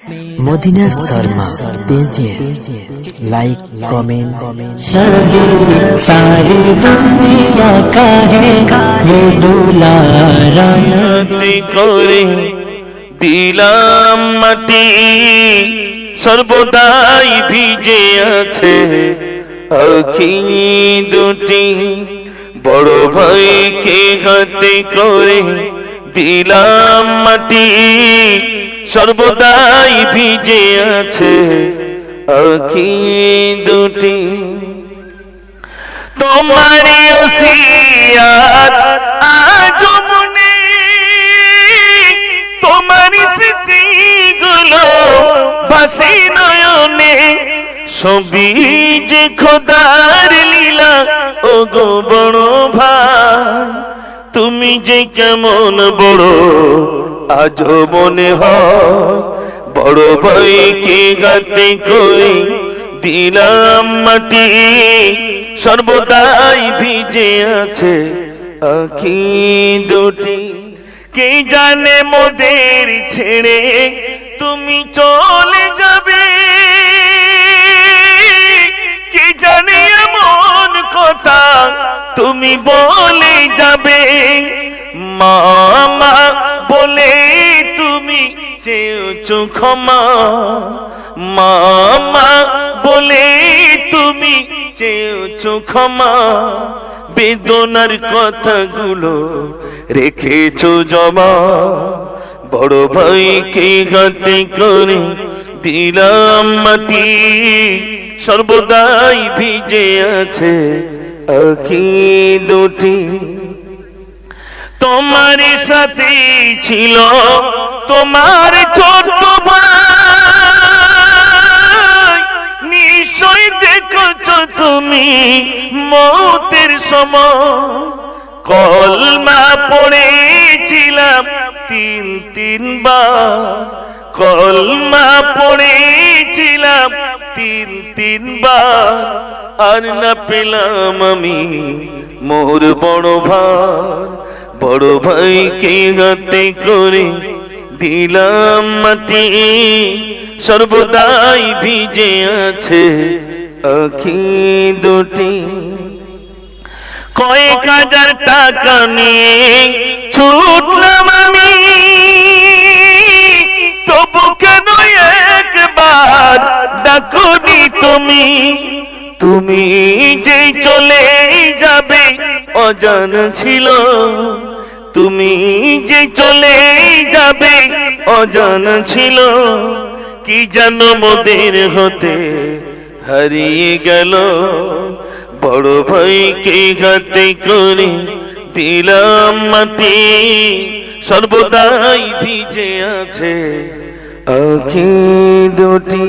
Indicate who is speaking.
Speaker 1: Medina Sharma পেজে like comment
Speaker 2: সারি দুনিয়া কাহে ও
Speaker 3: দুলারানতি করে দিলাম মাটি সর্বদাই ভিজে আছে অখি দুটি। বড় ভাইকে হাতে করে দিলাম মাটি সর্বদাই ভিজে আছে আখি দুটি। তোমারি ওসিয়াত আজ মনে, তোমারি স্মৃতিগুলো ভাসি নয়নে, ছবি যে খোদার লীলা ও গো বড় ভাই, তুমি যে কেমন বড় আজ মনে হয় বড় ভাইকে গাতে করে দিলাম মাটি। সর্বদাই ভিজে আছে আখি দুটি। কে জানে মোদের ছেড়ে তুমি চলে যাবে? কে জানে এমন কথা তুমি বলে যাবে? মামা চেয়েছো ক্ষমা। মামা, বলে তুমি চেয়েছো ক্ষমা। বেদনার কথাগুলো রেখেছো জমা। বড় ভাইকে গাতে করে দিলাম মাটি। সর্বদাই ভিজে আছে আখি দুটি। তোমার সাথে ছিল তোমার ছোট নিশ্চয় দেখছ তুমি মৌতের সময়। কলমা পড়েছিলাম তিন, তিনবার। কলমা পড়েছিলাম তিন, তিনবার। আর না পেলাম আমি মোর বড় ভাই বড় ভাইকে হাতে করে দিলাম মাটি। সর্বদাই ভিজে আছে আখি দুটি। কয়েক হাজার টাকা নিয়ে ছুটলাম আমি। তবু কেন একবার ডাকুনি তুমি? তুমি যে চলে যাবে অজান ছিল। তুমি যে চলে যাবে অজান ছিল। কি যেন মোদের হতে হারিয়ে গেল। বড় ভাইকে হাতে করে দিলাম মাটি। সর্বদাই ভিজে আছে আখি দুটি।